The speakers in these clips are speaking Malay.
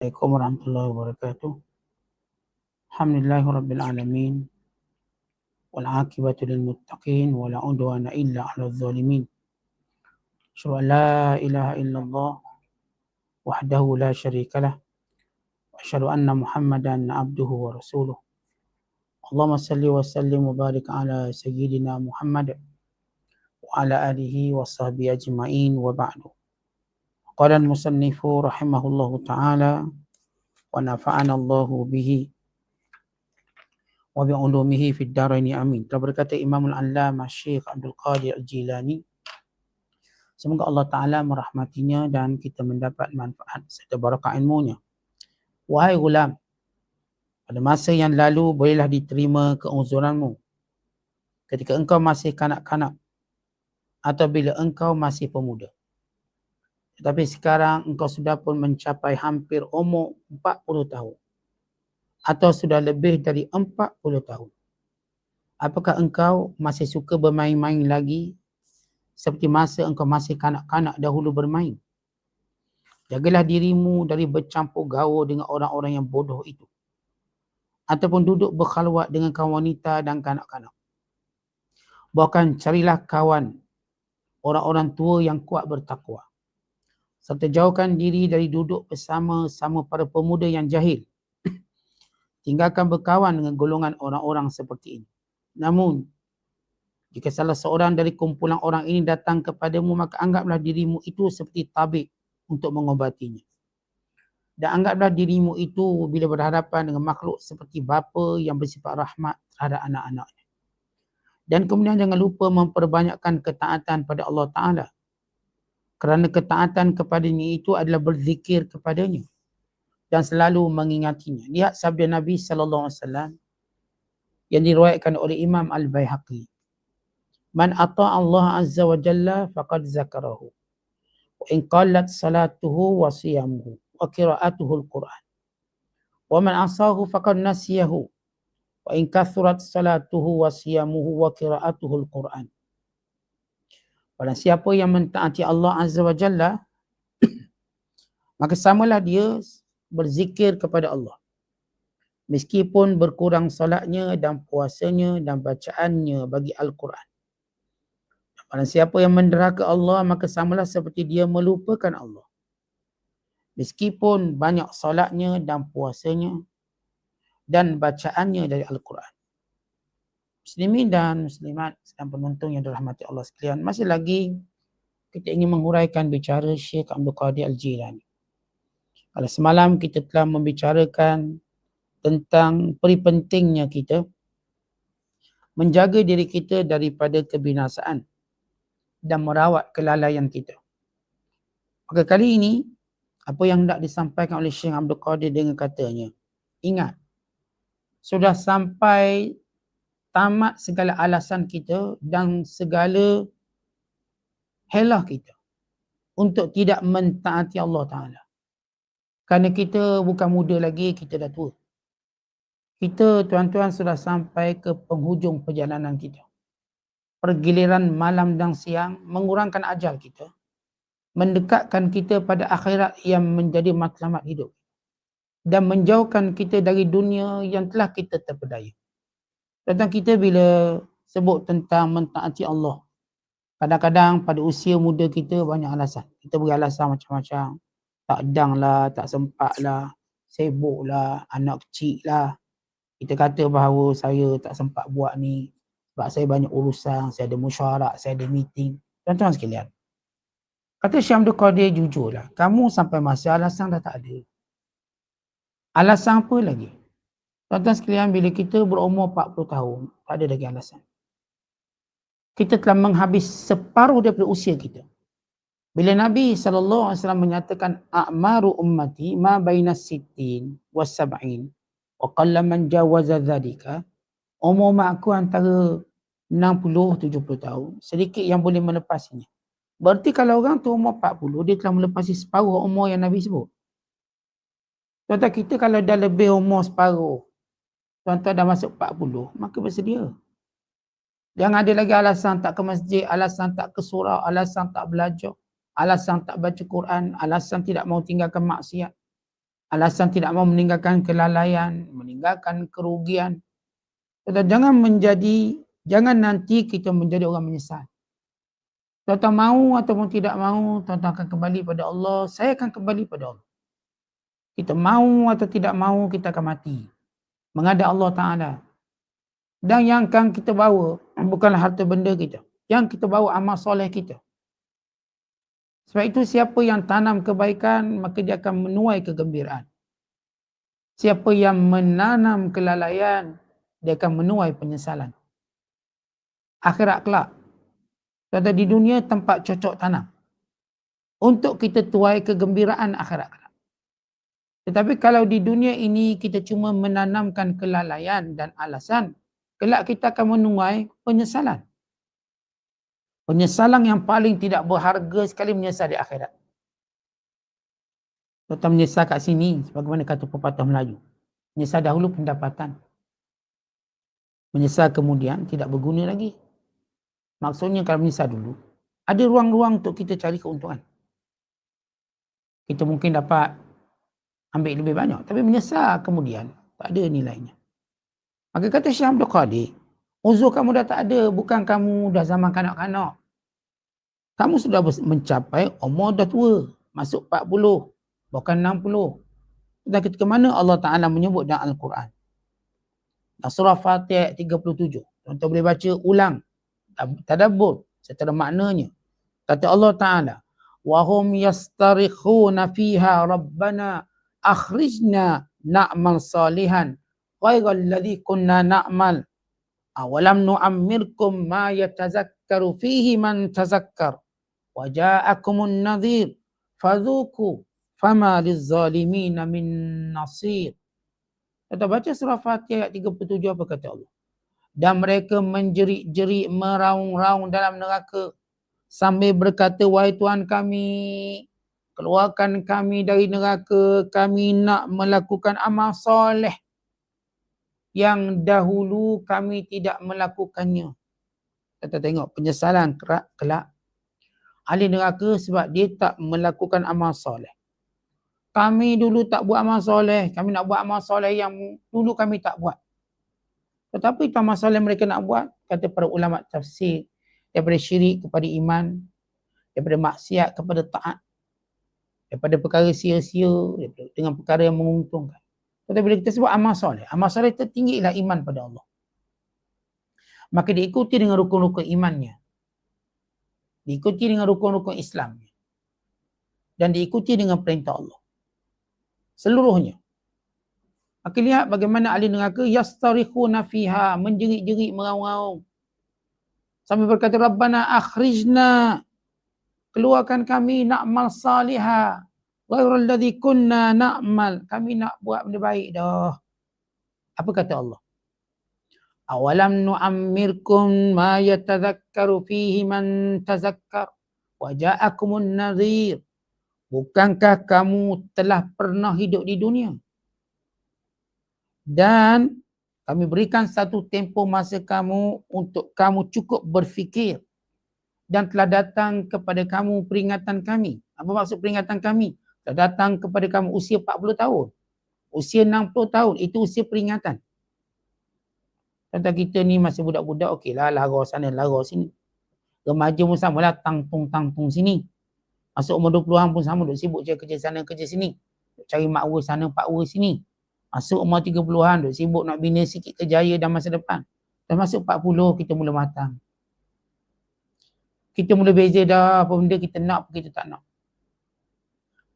عليكم ورحمة الله وبركاته. الحمد لله رب العالمين والعاقبة للمتقين ولا عدوان إلا على الظالمين. أشهد أن لا إله إلا الله وحده لا شريك له وأشهد أن محمدا عبده ورسوله. اللهم صل وسلم وبارك على سيدنا محمد وعلى آله وصحبه أجمعين وبعده قال المصنف رحمه الله تعالى ونفعنا الله به وبعلومه في الدارين amin. Telah berkata Imam Al-Allamah Syekh Abdul Qadir Al-Jilani Semoga Allah Ta'ala merahmatinya dan kita mendapat manfaat serta barakah ilmunya. Wahai gulam, pada masa yang lalu bolehlah diterima keuzuranmu ketika engkau masih kanak-kanak atau bila engkau masih pemuda. Tetapi sekarang engkau sudah pun mencapai hampir umur 40 tahun. Atau sudah lebih dari 40 tahun. Apakah engkau masih suka bermain-main lagi seperti masa engkau masih kanak-kanak dahulu bermain? Jagalah dirimu dari bercampur gaul dengan orang-orang yang bodoh itu. Ataupun duduk berkhalwat dengan kawan wanita dan kanak-kanak. Bahkan carilah kawan orang-orang tua yang kuat bertakwa serta jauhkan diri dari duduk bersama-sama para pemuda yang jahil. Tinggalkan berkawan dengan golongan orang-orang seperti ini. Namun, jika salah seorang dari kumpulan orang ini datang kepadamu, maka anggaplah dirimu itu seperti tabik untuk mengobatinya. Dan anggaplah dirimu itu bila berhadapan dengan makhluk seperti bapa yang bersifat rahmat terhadap anak-anaknya. Dan kemudian jangan lupa memperbanyakkan ketaatan pada Allah Ta'ala kerana ketaatan kepadanya itu adalah berzikir kepadanya dan selalu mengingatinya. Lihat sabda Nabi sallallahu alaihi wasallam yang diriwayatkan oleh Imam Al-Baihaqi. Man ata Allah azza wa jalla faqad zakarahu. Wa in qallat salatuhu wa siyamuhu wa qira'atuhu al-Quran. Wa man asahu faqad nasiyahu. Wa in kathurat salatuhu wa siyamuhu wa qira'atuhu al-Quran. Pada siapa yang mentaati Allah Azza wa Jalla, maka samalah dia berzikir kepada Allah. Meskipun berkurang salatnya dan puasanya dan bacaannya bagi Al-Quran. Pada siapa yang menderaka Allah, maka samalah seperti dia melupakan Allah. Meskipun banyak salatnya dan puasanya dan bacaannya dari Al-Quran muslimin dan muslimat dan penonton yang dirahmati Allah sekalian. Masih lagi kita ingin menguraikan bicara Syekh Abdul Qadir Al-Jilani. Kalau semalam kita telah membicarakan tentang peri pentingnya kita menjaga diri kita daripada kebinasaan dan merawat kelalaian kita. Maka kali ini apa yang hendak disampaikan oleh Syekh Abdul Qadir dengan katanya, ingat sudah sampai tamat segala alasan kita dan segala helah kita untuk tidak mentaati Allah Ta'ala. Kerana kita bukan muda lagi, kita dah tua. Kita tuan-tuan sudah sampai ke penghujung perjalanan kita. Pergiliran malam dan siang mengurangkan ajal kita. Mendekatkan kita pada akhirat yang menjadi matlamat hidup. Dan menjauhkan kita dari dunia yang telah kita terpedaya. Tentang kita bila sebut tentang mentaati Allah. Kadang-kadang pada usia muda kita banyak alasan. Kita beri alasan macam-macam. Tak dang lah, tak sempat lah, sibuk lah, anak kecil lah. Kita kata bahawa saya tak sempat buat ni sebab saya banyak urusan, saya ada mesyuarat, saya ada meeting. Tuan-tuan sekalian. Kata Syamdul Qadir jujur lah. Kamu sampai masa alasan dah tak ada. Alasan apa lagi? Tuan-tuan sekalian, bila kita berumur 40 tahun, tak ada lagi alasan. Kita telah menghabis separuh daripada usia kita. Bila Nabi SAW menyatakan a'maru ummati ma baina sittin wa sab'in wa qalla man jawaza dhalika umur aku antara 60 70 tahun sedikit yang boleh melepasinya berarti kalau orang tu umur 40 dia telah melepasi separuh umur yang Nabi sebut tuan-tuan kita kalau dah lebih umur separuh tuan-tuan dah masuk 40, maka bersedia. Jangan ada lagi alasan tak ke masjid, alasan tak ke surau, alasan tak belajar, alasan tak baca Quran, alasan tidak mau tinggalkan maksiat. alasan tidak mau meninggalkan kelalaian, meninggalkan kerugian. Tetapi jangan menjadi, jangan nanti kita menjadi orang menyesal. Tuan-tuan mau ataupun tidak mau, tuan-tuan akan kembali pada Allah, saya akan kembali pada Allah. Kita mau atau tidak mau, kita akan mati. Menghadap Allah Ta'ala. Dan yang akan kita bawa bukanlah harta benda kita. Yang kita bawa amal soleh kita. Sebab itu siapa yang tanam kebaikan maka dia akan menuai kegembiraan. Siapa yang menanam kelalaian dia akan menuai penyesalan. Akhirat kelak. Kata di dunia tempat cocok tanam. Untuk kita tuai kegembiraan akhirat. Tetapi kalau di dunia ini kita cuma menanamkan kelalaian dan alasan, kelak kita akan menuai penyesalan. Penyesalan yang paling tidak berharga sekali menyesal di akhirat. Kita menyesal kat sini sebagaimana kata pepatah Melayu. Menyesal dahulu pendapatan. Menyesal kemudian tidak berguna lagi. Maksudnya kalau menyesal dulu, ada ruang-ruang untuk kita cari keuntungan. Kita mungkin dapat ambil lebih banyak. Tapi menyesal kemudian, tak ada nilainya. Maka kata Syah Abdul Qadir, uzur kamu dah tak ada, bukan kamu dah zaman kanak-kanak kamu sudah mencapai umur dah tua, masuk 40, bukan 60. Dan ketika mana Allah Ta'ala menyebut dalam Al-Quran. Surah Fatih 37. Tuan-tuan boleh baca ulang. Tadabur secara maknanya. Kata Allah Ta'ala. Wahum yastarikhuna fiha rabbana akhrijna na'mal salihan ghairal ladhi kunna na'mal awalam nu'ammirkum ma yatazakkaru fihi man tazakkar waja'akumun nadhir fadhuku fama lizzalimina min nasir kita baca surah Fatihah ayat 37 apa kata Allah? Dan mereka menjerit-jerit meraung-raung dalam neraka sambil berkata wahai Tuhan kami keluarkan kami dari neraka kami nak melakukan amal soleh yang dahulu kami tidak melakukannya kita tengok penyesalan kelak ahli neraka sebab dia tak melakukan amal soleh. Kami dulu tak buat amal soleh. Kami nak buat amal soleh yang dulu kami tak buat. Tetapi amal soleh mereka nak buat, kata para ulama tafsir, daripada syirik kepada iman, daripada maksiat kepada taat, daripada perkara sia-sia, dengan perkara yang menguntungkan. Tetapi bila kita sebut amal soleh, amal soleh tertinggi iman pada Allah. Maka diikuti dengan rukun-rukun imannya. Diikuti dengan rukun-rukun Islam dan diikuti dengan perintah Allah. Seluruhnya. Maka lihat bagaimana ahli neraka yastarikhuna fiha menjerit-jerit meraung-raung. Sampai berkata rabbana akhrijna keluarkan kami na'mal salihah. Ghairal ladzi kunna na'mal kami nak buat benda baik dah. Apa kata Allah? Awalam nu'ammirkum ma yatadhakkaru fihi man tazakkar? Wa ja'akumun nadhir. Bukankah kamu telah pernah hidup di dunia? Dan kami berikan satu tempoh masa kamu untuk kamu cukup berfikir dan telah datang kepada kamu peringatan kami. Apa maksud peringatan kami? Telah datang kepada kamu usia 40 tahun. Usia 60 tahun. Itu usia peringatan. Kata kita ni masih budak-budak, okey lah, lara sana, lara sini. Remaja pun sama lah, tangtung-tangtung sini. Masuk umur 20-an pun sama, duk sibuk cari kerja sana, kerja sini. Duk cari makwa sana, pakwa sini. Masuk umur 30-an, duk sibuk nak bina sikit kejaya dan masa depan. Dan masuk 40, kita mula matang. Kita mula beza dah apa benda kita nak, apa kita tak nak.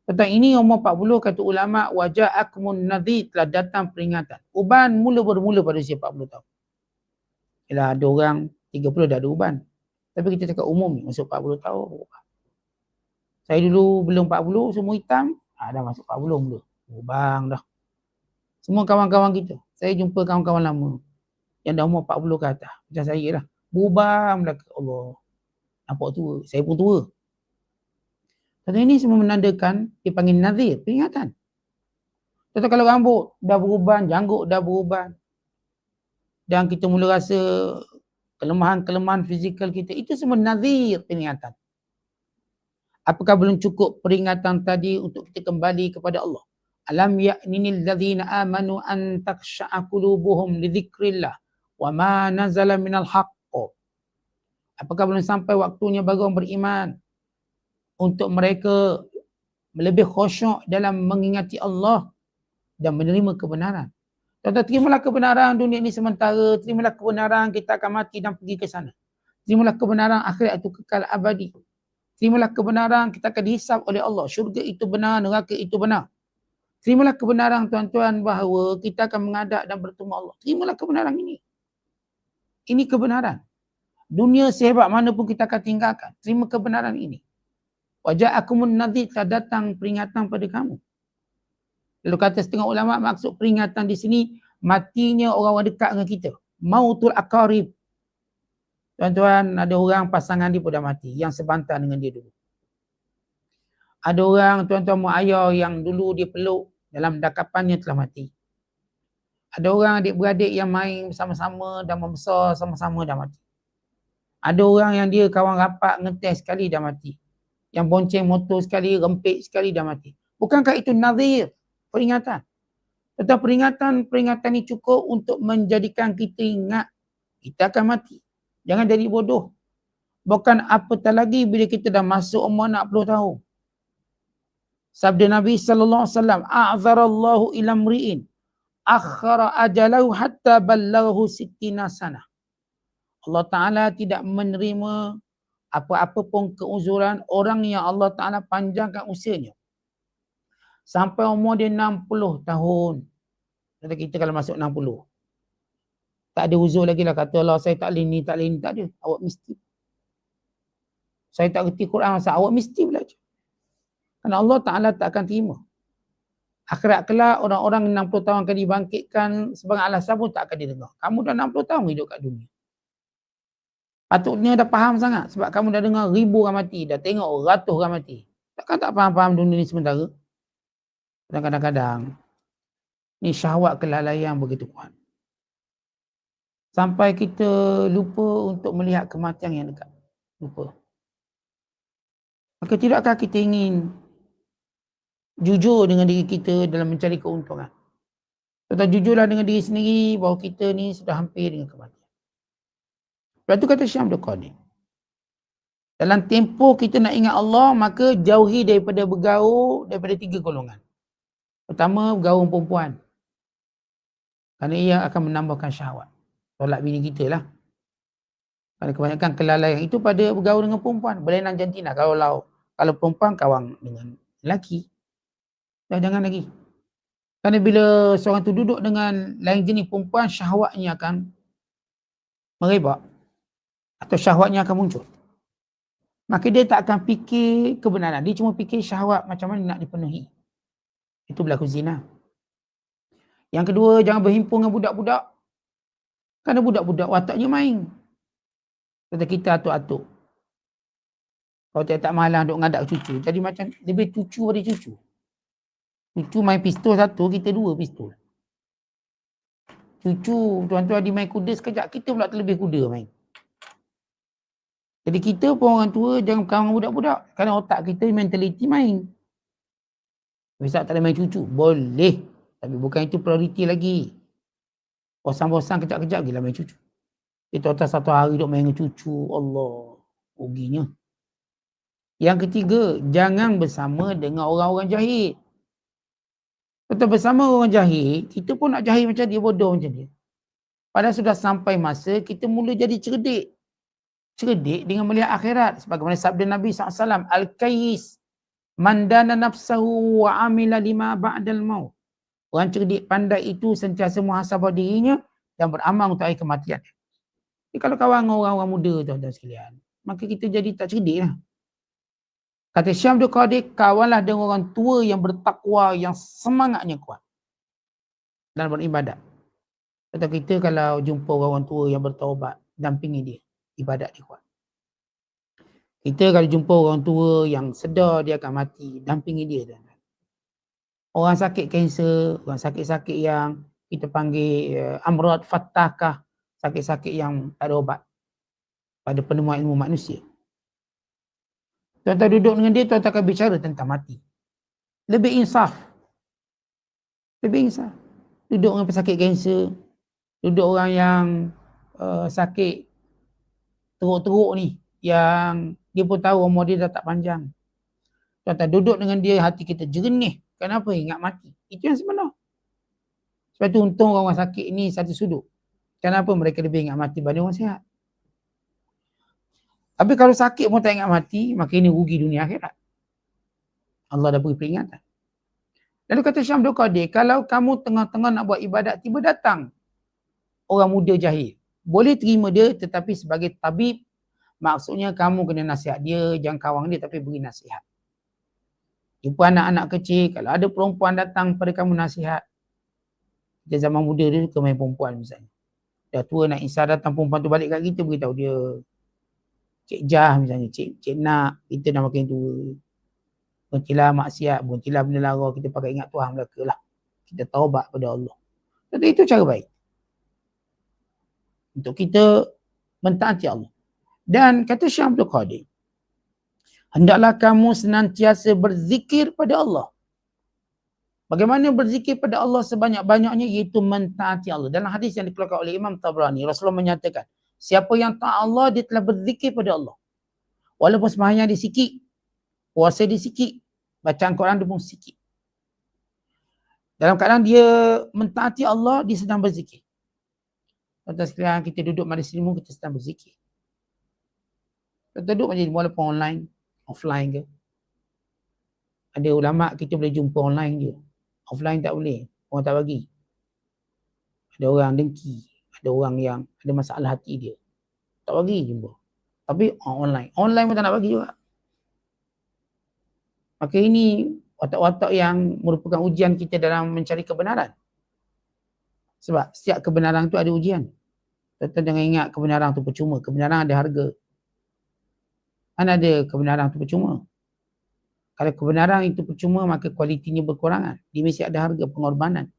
Tentang ini umur 40 kata ulama wajah akmun nadhi telah datang peringatan. Uban mula bermula pada usia 40 tahun. Ialah ada orang 30 dah ada uban. Tapi kita cakap umum ni, masuk 40 tahun. Saya dulu belum 40, semua hitam. Ha, dah masuk 40 mula. Ubang dah. Semua kawan-kawan kita. Saya jumpa kawan-kawan lama. Yang dah umur 40 ke atas. Macam saya lah. Berubah lah Allah. Nampak tua. Saya pun tua. Tapi ini semua menandakan dipanggil nazir, peringatan. Tetapi kalau rambut dah beruban, janggut dah beruban, dan kita mula rasa kelemahan-kelemahan fizikal kita itu semua nazir peringatan apakah belum cukup peringatan tadi untuk kita kembali kepada Allah Alam ya'ninil ladzina amanu an taksha'a qulubuhum li wa ma nazala minal haqq. Apakah belum sampai waktunya bagi orang beriman untuk mereka lebih khusyuk dalam mengingati Allah dan menerima kebenaran. Tuan-tuan, terimalah kebenaran dunia ini sementara. Terimalah kebenaran kita akan mati dan pergi ke sana. Terimalah kebenaran akhirat itu kekal abadi. Terimalah kebenaran kita akan dihisap oleh Allah. Syurga itu benar, neraka itu benar. Terimalah kebenaran tuan-tuan bahawa kita akan mengadap dan bertemu Allah. Terimalah kebenaran ini. Ini kebenaran. Dunia sehebat mana pun kita akan tinggalkan. Terima kebenaran ini. Wajah akumun nadhi tak datang peringatan pada kamu. Lalu kata setengah ulama maksud peringatan di sini matinya orang-orang dekat dengan kita. Mautul akarib. Tuan-tuan ada orang pasangan dia pun dah mati yang sebantar dengan dia dulu. Ada orang tuan-tuan mu ayah yang dulu dia peluk dalam dakapannya telah mati. Ada orang adik-beradik yang main bersama-sama dan membesar sama-sama dah mati. Ada orang yang dia kawan rapat ngetes sekali dah mati. Yang bonceng motor sekali, rempik sekali dah mati. Bukankah itu nazir? peringatan. Tetapi peringatan-peringatan ini cukup untuk menjadikan kita ingat kita akan mati. Jangan jadi bodoh. Bukan apatah lagi bila kita dah masuk umur 60 tahun. Sabda Nabi sallallahu alaihi wasallam, "A'zarallahu ila mri'in akhara ajalahu hatta ballaghahu sittina sana." Allah Taala tidak menerima apa-apa pun keuzuran orang yang Allah Taala panjangkan usianya sampai umur dia 60 tahun. Kata kita kalau masuk 60. Tak ada uzur lagi lah kata Allah saya tak boleh ni, tak boleh ni. Tak ada. Awak mesti. Saya tak kerti Quran masa awak mesti belajar. Kerana Allah Ta'ala tak akan terima. Akhirat kelak orang-orang 60 tahun akan dibangkitkan sebagai alasan pun tak akan didengar. Kamu dah 60 tahun hidup kat dunia. Patutnya dah faham sangat sebab kamu dah dengar ribu orang mati, dah tengok ratus orang mati. Takkan tak faham-faham dunia ni sementara? Dan kadang-kadang ni syahwat kelalaian begitu kuat. Sampai kita lupa untuk melihat kematian yang dekat. Lupa. Maka tidakkah kita ingin jujur dengan diri kita dalam mencari keuntungan? Kita jujurlah dengan diri sendiri bahawa kita ni sudah hampir dengan kematian. Lepas tu kata Syam Qadir. Dalam tempoh kita nak ingat Allah, maka jauhi daripada bergaul daripada tiga golongan. Pertama, bergaul perempuan. Kerana ia akan menambahkan syahwat. Tolak bini kita lah. Kerana kebanyakan kelalaian itu pada bergaul dengan perempuan. Berlainan jantina. Kalau lau, kalau perempuan kawan dengan lelaki. Dah jangan lagi. Kerana bila seorang tu duduk dengan lain jenis perempuan, syahwatnya akan merebak. Atau syahwatnya akan muncul. Maka dia tak akan fikir kebenaran. Dia cuma fikir syahwat macam mana nak dipenuhi. Itu berlaku zina. Yang kedua, jangan berhimpun dengan budak-budak. Kerana budak-budak wataknya main. Kata kita atuk-atuk. Kalau tak, tak malah duk ngadak cucu. Jadi macam lebih cucu pada cucu. Cucu main pistol satu, kita dua pistol. Cucu, tuan-tuan di main kuda sekejap, kita pula terlebih kuda main. Jadi kita pun orang tua jangan kawan budak-budak. Kerana otak kita mentaliti main. Ustaz tak boleh main cucu. Boleh. Tapi bukan itu prioriti lagi. Bosan-bosan kejap-kejap gila main cucu. Itu atas satu hari duk main cucu. Allah. Ruginya. Yang ketiga, jangan bersama dengan orang-orang jahil. Kalau bersama orang jahil, kita pun nak jahil macam dia, bodoh macam dia. Padahal sudah sampai masa kita mula jadi cerdik. Cerdik dengan melihat akhirat. Sebagaimana sabda Nabi SAW. Al-Qais Mandana nafsahu wa amila lima ba'dal maut. Orang cerdik pandai itu sentiasa muhasabah dirinya dan beramal untuk akhir kematian. Jadi kalau kawan orang-orang muda tuan-tuan sekalian, maka kita jadi tak cerdik lah. Kata Syam Abdul Qadir, kawanlah dengan orang tua yang bertakwa, yang semangatnya kuat. Dan beribadat. Kata kita kalau jumpa orang tua yang bertaubat, dampingi dia. Ibadat dia kuat. Kita kalau jumpa orang tua yang sedar dia akan mati, dampingi dia. Dan orang sakit kanser, orang sakit-sakit yang kita panggil uh, amrat fatakah, sakit-sakit yang tak ada obat pada penemuan ilmu manusia. Tuan-tuan duduk dengan dia, tuan-tuan akan bicara tentang mati. Lebih insaf. Lebih insaf. Duduk dengan pesakit kanser. Duduk orang yang uh, sakit teruk-teruk ni. Yang dia pun tahu umur dia dah tak panjang. Tuan-tuan duduk dengan dia hati kita jernih. Kenapa? Ingat mati. Itu yang sebenar. Sebab tu untung orang sakit ni satu sudut. Kenapa mereka lebih ingat mati berbanding orang sihat? Tapi kalau sakit pun tak ingat mati, maka ini rugi dunia akhirat. Allah dah beri peringatan. Lalu kata Syam Qadir, kalau kamu tengah-tengah nak buat ibadat, tiba datang orang muda jahil. Boleh terima dia tetapi sebagai tabib, maksudnya kamu kena nasihat dia, jangan kawang dia tapi beri nasihat. Jumpa anak-anak kecil, kalau ada perempuan datang pada kamu nasihat, dia zaman muda dia suka main perempuan misalnya. Dah tua nak insah datang perempuan tu balik kat kita beritahu dia. Cik Jah misalnya, Cik, Cik Nak, kita dah makin tua. Berhentilah maksiat, berhentilah benda lara, kita pakai ingat Tuhan belaka lah. Kita taubat pada Allah. Jadi itu cara baik. Untuk kita mentaati Allah. Dan kata Syah Abdul Qadir, hendaklah kamu senantiasa berzikir pada Allah. Bagaimana berzikir pada Allah sebanyak-banyaknya iaitu mentaati Allah. Dalam hadis yang dikeluarkan oleh Imam Tabrani, Rasulullah menyatakan, siapa yang taat Allah, dia telah berzikir pada Allah. Walaupun sembahyang dia sikit, puasa dia sikit, bacaan Quran dia pun sikit. Dalam keadaan dia mentaati Allah, dia sedang berzikir. Tuan-tuan sekalian, kita duduk majlis ilmu, kita sedang berzikir. Kita duduk majlis ilmu walaupun online, offline ke. Ada ulama kita boleh jumpa online je. Offline tak boleh. Orang tak bagi. Ada orang dengki. Ada orang yang ada masalah hati dia. Tak bagi jumpa. Tapi online. Online pun tak nak bagi juga. Maka ini watak-watak yang merupakan ujian kita dalam mencari kebenaran. Sebab setiap kebenaran tu ada ujian. Tetap jangan ingat kebenaran tu percuma. Kebenaran ada harga. Mana ada kebenaran tu percuma? Kalau kebenaran itu percuma maka kualitinya berkurangan. Dia mesti ada harga pengorbanan.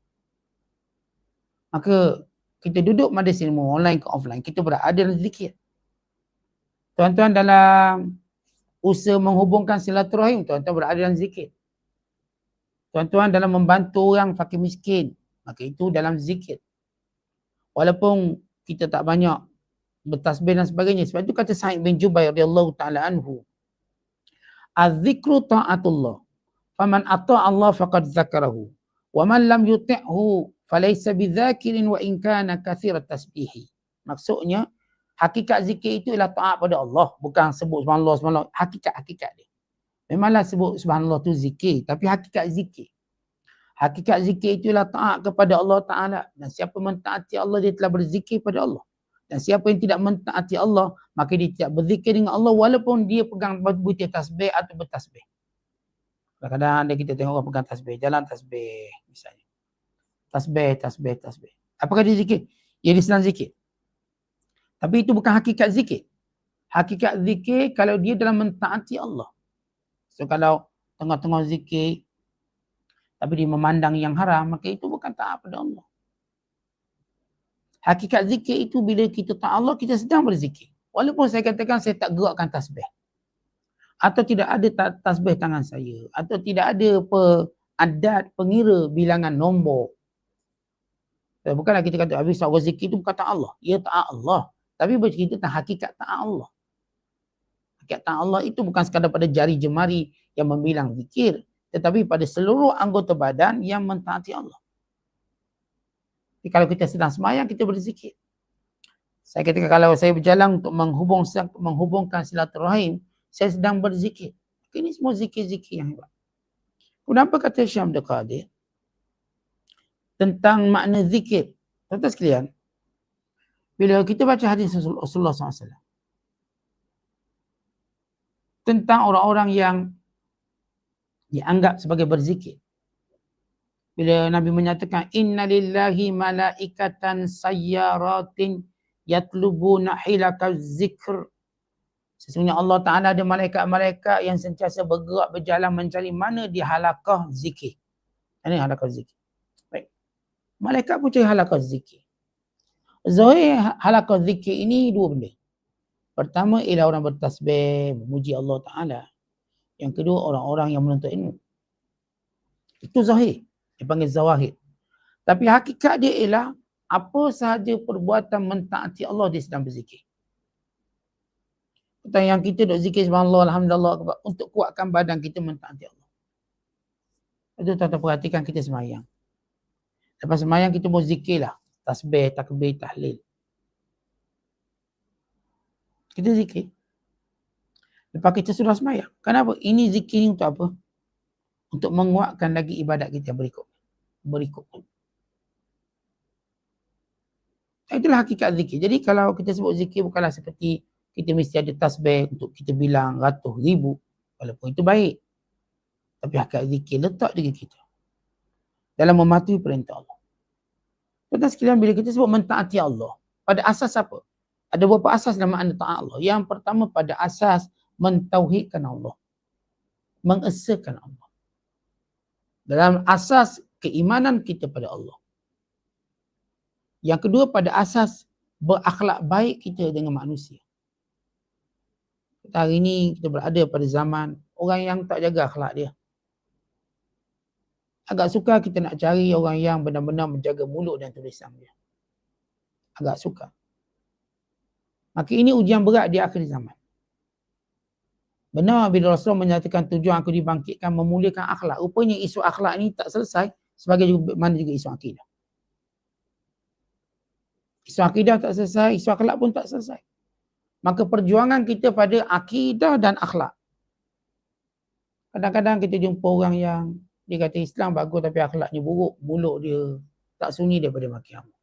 Maka kita duduk majlis ilmu online ke offline, kita berada dalam zikir. Tuan-tuan dalam usaha menghubungkan silaturahim, tuan-tuan berada dalam zikir. Tuan-tuan dalam membantu orang fakir miskin, maka itu dalam zikir. Walaupun kita tak banyak bertasbih dan sebagainya. Sebab itu kata Sa'id bin Jubair radhiyallahu taala anhu, Az-zikru ta'atullah. Faman ata' Allah faqad zakarahu. Wa man lam yuti'hu falaysa bidzakirin wa in kana tasbihi. Maksudnya hakikat zikir itu ialah taat pada Allah, bukan sebut subhanallah subhanallah, hakikat-hakikat dia. Memanglah sebut subhanallah tu zikir, tapi hakikat zikir. Hakikat zikir itu ialah taat kepada Allah Taala dan siapa mentaati Allah dia telah berzikir pada Allah. Dan siapa yang tidak mentaati Allah, maka dia tidak berzikir dengan Allah walaupun dia pegang butir tasbih atau bertasbih. Kadang-kadang ada kita tengok orang pegang tasbih, jalan tasbih misalnya. Tasbih, tasbih, tasbih. Apakah dia zikir? Ya dia sedang zikir. Tapi itu bukan hakikat zikir. Hakikat zikir kalau dia dalam mentaati Allah. So kalau tengah-tengah zikir tapi dia memandang yang haram, maka itu bukan taat pada Allah. Hakikat zikir itu bila kita tak Allah, kita sedang berzikir. Walaupun saya katakan saya tak gerakkan tasbih. Atau tidak ada tasbih tangan saya. Atau tidak ada apa adat pengira bilangan nombor. Bukanlah kita kata habis Allah zikir itu bukan tak Allah. Ya tak Allah. Tapi bercerita tentang hakikat tak Allah. Hakikat tak Allah itu bukan sekadar pada jari jemari yang membilang zikir. Tetapi pada seluruh anggota badan yang mentaati Allah. Jadi kalau kita sedang semayang, kita berzikir. Saya katakan kalau saya berjalan untuk menghubung, menghubungkan silaturahim, saya sedang berzikir. Ini semua zikir-zikir yang hebat. Kenapa kata Syam Qadir? Tentang makna zikir. Tuan-tuan sekalian, bila kita baca hadis Rasulullah SAW tentang orang-orang yang dianggap sebagai berzikir. Bila Nabi menyatakan inna lillahi malaikatan sayyaratin yatlubuna hilaka zikr. Sesungguhnya Allah Taala ada malaikat-malaikat yang sentiasa bergerak berjalan mencari mana di halakah zikir. Ini halakah zikir? Baik. Malaikat pun cari halakah zikir. Zahir halakah zikir ini dua benda. Pertama ialah orang bertasbih memuji Allah Taala yang kedua orang-orang yang menuntut ilmu itu zahir dipanggil zawahid. Tapi hakikat dia ialah apa sahaja perbuatan mentaati Allah dia sedang berzikir. Tentang yang kita duk zikir subhanallah alhamdulillah untuk kuatkan badan kita mentaati Allah. Itu tuan perhatikan kita semayang. Lepas semayang kita pun zikirlah. Tasbih, takbir, tahlil. Kita zikir. Lepas kita sudah semayang. Kenapa? Ini zikir ni untuk apa? Untuk menguatkan lagi ibadat kita berikut. Berikut. Itulah hakikat zikir. Jadi kalau kita sebut zikir bukanlah seperti kita mesti ada tasbih untuk kita bilang ratus ribu. Walaupun itu baik. Tapi hakikat zikir letak diri kita. Dalam mematuhi perintah Allah. Tuan sekalian bila kita sebut mentaati Allah. Pada asas apa? Ada beberapa asas dalam makna taat Allah. Yang pertama pada asas mentauhidkan Allah. Mengesakan Allah. Dalam asas keimanan kita pada Allah. Yang kedua pada asas berakhlak baik kita dengan manusia. Hari ini kita berada pada zaman orang yang tak jaga akhlak dia. Agak suka kita nak cari orang yang benar-benar menjaga mulut dan tulisan dia. Agak suka. Maka ini ujian berat di akhir zaman. Benar bila Rasulullah menyatakan tujuan aku dibangkitkan memuliakan akhlak. Rupanya isu akhlak ini tak selesai sebagai juga, mana juga isu akidah. Isu akidah tak selesai, isu akhlak pun tak selesai. Maka perjuangan kita pada akidah dan akhlak. Kadang-kadang kita jumpa orang yang dia kata Islam bagus tapi akhlaknya buruk. Mulut dia tak sunyi daripada maki Allah.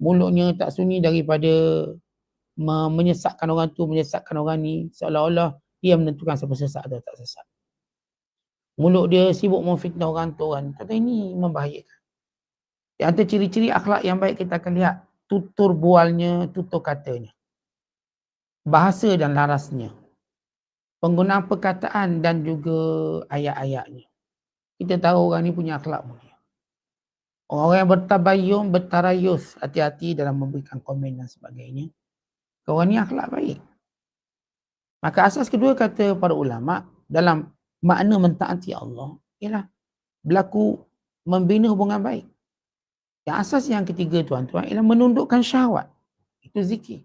Mulutnya tak sunyi daripada menyesatkan orang tu, menyesatkan orang ni. Seolah-olah dia menentukan siapa sesat atau tak sesat. Mulut dia sibuk memfitnah orang tu kan. Kata ini membahayakan. Di antara ciri-ciri akhlak yang baik kita akan lihat tutur bualnya, tutur katanya. Bahasa dan larasnya. Penggunaan perkataan dan juga ayat-ayatnya. Kita tahu orang ni punya akhlak mulia. Orang yang bertabayum, bertarayus, hati-hati dalam memberikan komen dan sebagainya. Orang ni akhlak baik. Maka asas kedua kata para ulama dalam makna mentaati Allah ialah berlaku membina hubungan baik. Yang asas yang ketiga tuan-tuan ialah menundukkan syahwat. Itu zikir.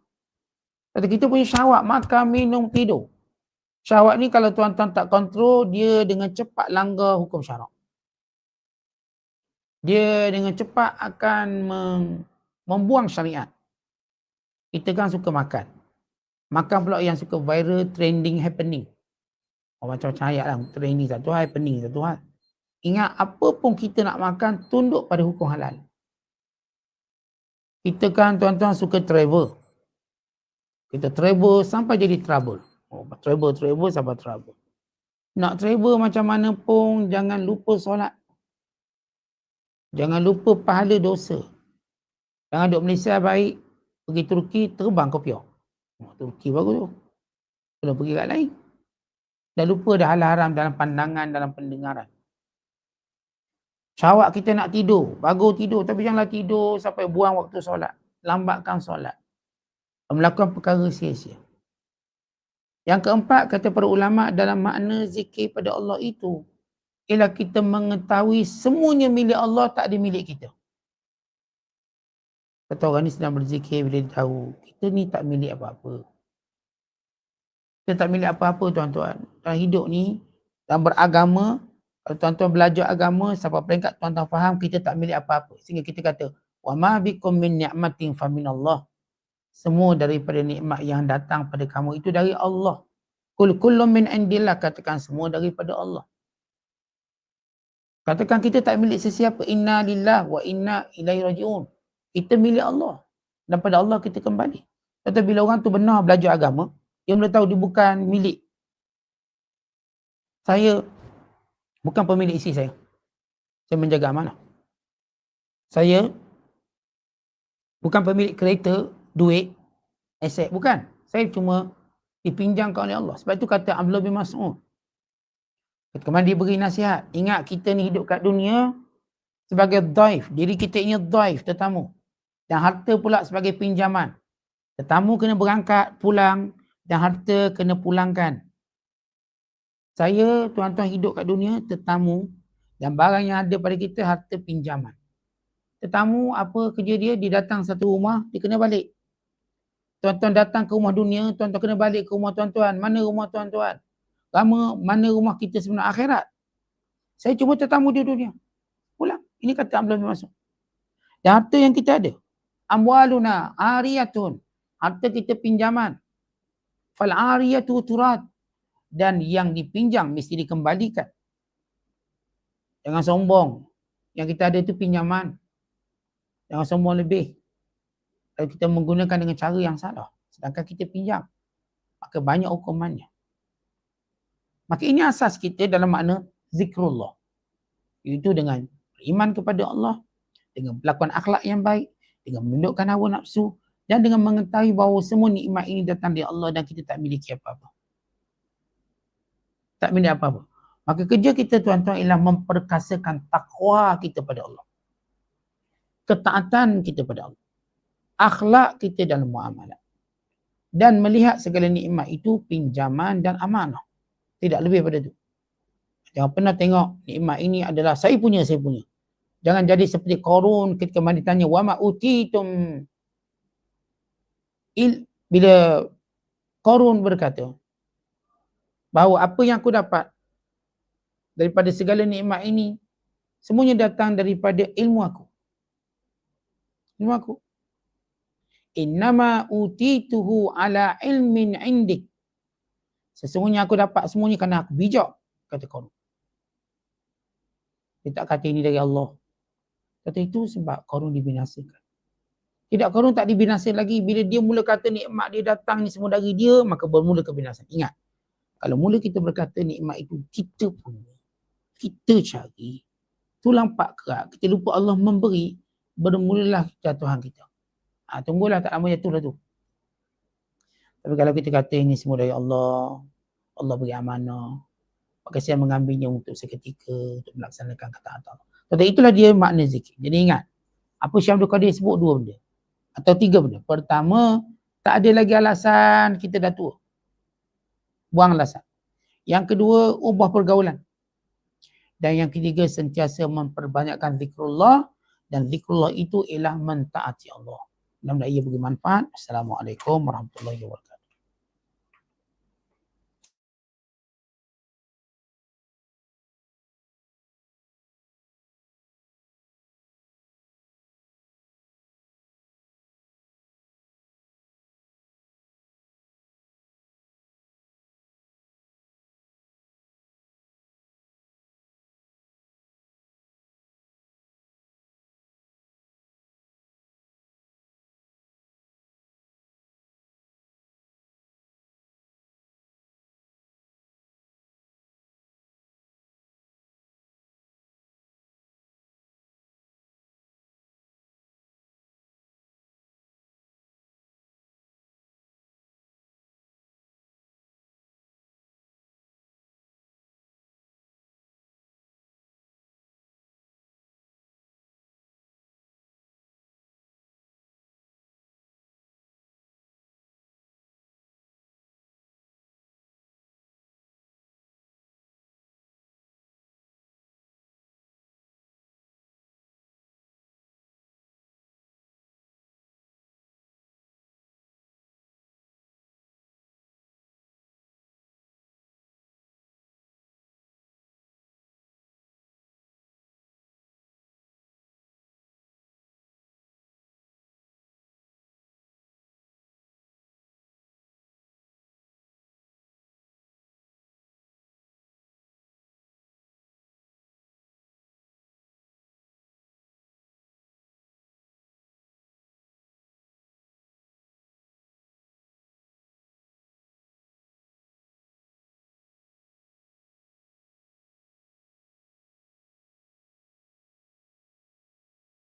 Kata kita punya syahwat makan, minum, tidur. Syahwat ni kalau tuan-tuan tak kontrol, dia dengan cepat langgar hukum syarak. Dia dengan cepat akan membuang syariat. Kita kan suka makan. Makan pula yang suka viral, trending, happening. Oh, macam-macam ayat lah. Trending satu hal, happening satu hal. Ingat apa pun kita nak makan, tunduk pada hukum halal. Kita kan tuan-tuan suka travel. Kita travel sampai jadi trouble. Oh, travel, travel sampai trouble. Nak travel macam mana pun jangan lupa solat. Jangan lupa pahala dosa. Jangan duduk Malaysia baik, pergi Turki terbang kopiok. Oh, Turki bagus tu. Belum pergi kat lain. Dah lupa dah hal haram dalam pandangan, dalam pendengaran. Syawak kita nak tidur, bagus tidur tapi janganlah tidur sampai buang waktu solat. Lambatkan solat. Melakukan perkara sia-sia. Yang keempat kata para ulama dalam makna zikir pada Allah itu ialah kita mengetahui semuanya milik Allah tak ada milik kita. Kata orang ni sedang berzikir bila dia tahu kita ni tak milik apa-apa. Kita tak milik apa-apa tuan-tuan. Dalam hidup ni, dalam beragama, kalau tuan-tuan belajar agama sampai peringkat tuan-tuan faham kita tak milik apa-apa. Sehingga kita kata wa ma bikum min ni'matin fa min Allah. Semua daripada nikmat yang datang pada kamu itu dari Allah. Kul kullu min indillah katakan semua daripada Allah. Katakan kita tak milik sesiapa. Inna lillah wa inna ilaihi rajiun. Kita milik Allah. Dan pada Allah kita kembali. Kata bila orang tu benar belajar agama, dia boleh tahu dia bukan milik. Saya Bukan pemilik isi saya. Saya menjaga amanah. Saya bukan pemilik kereta, duit, aset. Bukan. Saya cuma dipinjamkan oleh Allah. Sebab itu kata Abdullah bin Mas'ud. Kemana dia beri nasihat. Ingat kita ni hidup kat dunia sebagai daif. Diri kita ini daif, tetamu. Dan harta pula sebagai pinjaman. Tetamu kena berangkat, pulang. Dan harta kena pulangkan. Saya tuan-tuan hidup kat dunia tetamu dan barang yang ada pada kita harta pinjaman. Tetamu apa kerja dia, dia datang satu rumah, dia kena balik. Tuan-tuan datang ke rumah dunia, tuan-tuan kena balik ke rumah tuan-tuan. Mana rumah tuan-tuan? Lama, mana rumah kita sebenarnya akhirat? Saya cuma tetamu di dunia. Pulang. Ini kata Abdullah bin Mas'ud. Dan harta yang kita ada. Amwaluna ariyatun. Harta kita pinjaman. Fal ariyatu turat. Dan yang dipinjam mesti dikembalikan. Jangan sombong. Yang kita ada itu pinjaman. Jangan sombong lebih. Kalau kita menggunakan dengan cara yang salah. Sedangkan kita pinjam. Maka banyak hukumannya. Maka ini asas kita dalam makna zikrullah. Itu dengan iman kepada Allah. Dengan pelakuan akhlak yang baik. Dengan menundukkan hawa nafsu. Dan dengan mengetahui bahawa semua nikmat ini datang dari Allah dan kita tak miliki apa-apa. Tak miliki apa-apa. Maka kerja kita tuan-tuan ialah memperkasakan takwa kita pada Allah. Ketaatan kita pada Allah. Akhlak kita dalam muamalah. Dan melihat segala nikmat itu pinjaman dan amanah. Tidak lebih pada itu. Jangan pernah tengok nikmat ini adalah saya punya, saya punya. Jangan jadi seperti korun ketika mana ditanya wa ma utitum il bila korun berkata bahawa apa yang aku dapat daripada segala nikmat ini semuanya datang daripada ilmu aku. Ilmu aku. Innama utituhu ala ilmin indik. Sesungguhnya aku dapat semuanya kerana aku bijak, kata Qarun. Dia tak kata ini dari Allah. Kata itu sebab Qarun dibinasakan. Tidak Qarun tak dibinasakan lagi. Bila dia mula kata nikmat dia datang ni semua dari dia, maka bermula kebinasan. Ingat, kalau mula kita berkata nikmat itu kita punya, kita cari tulang pak kerak kita lupa Allah memberi bermulalah jatuhan kita ha, tunggulah tak lama jatuh lah tu tapi kalau kita kata ini semua dari Allah Allah beri amanah maka saya mengambilnya untuk seketika untuk melaksanakan kata Allah Kata itulah dia makna zikir. Jadi ingat, apa Abdul Qadir sebut dua benda. Atau tiga benda. Pertama, tak ada lagi alasan kita dah tua. Buang alasan. Yang kedua, ubah pergaulan. Dan yang ketiga sentiasa memperbanyakkan zikrullah dan zikrullah itu ialah mentaati Allah. Mudah-mudahan ia beri manfaat. Assalamualaikum warahmatullahi wabarakatuh.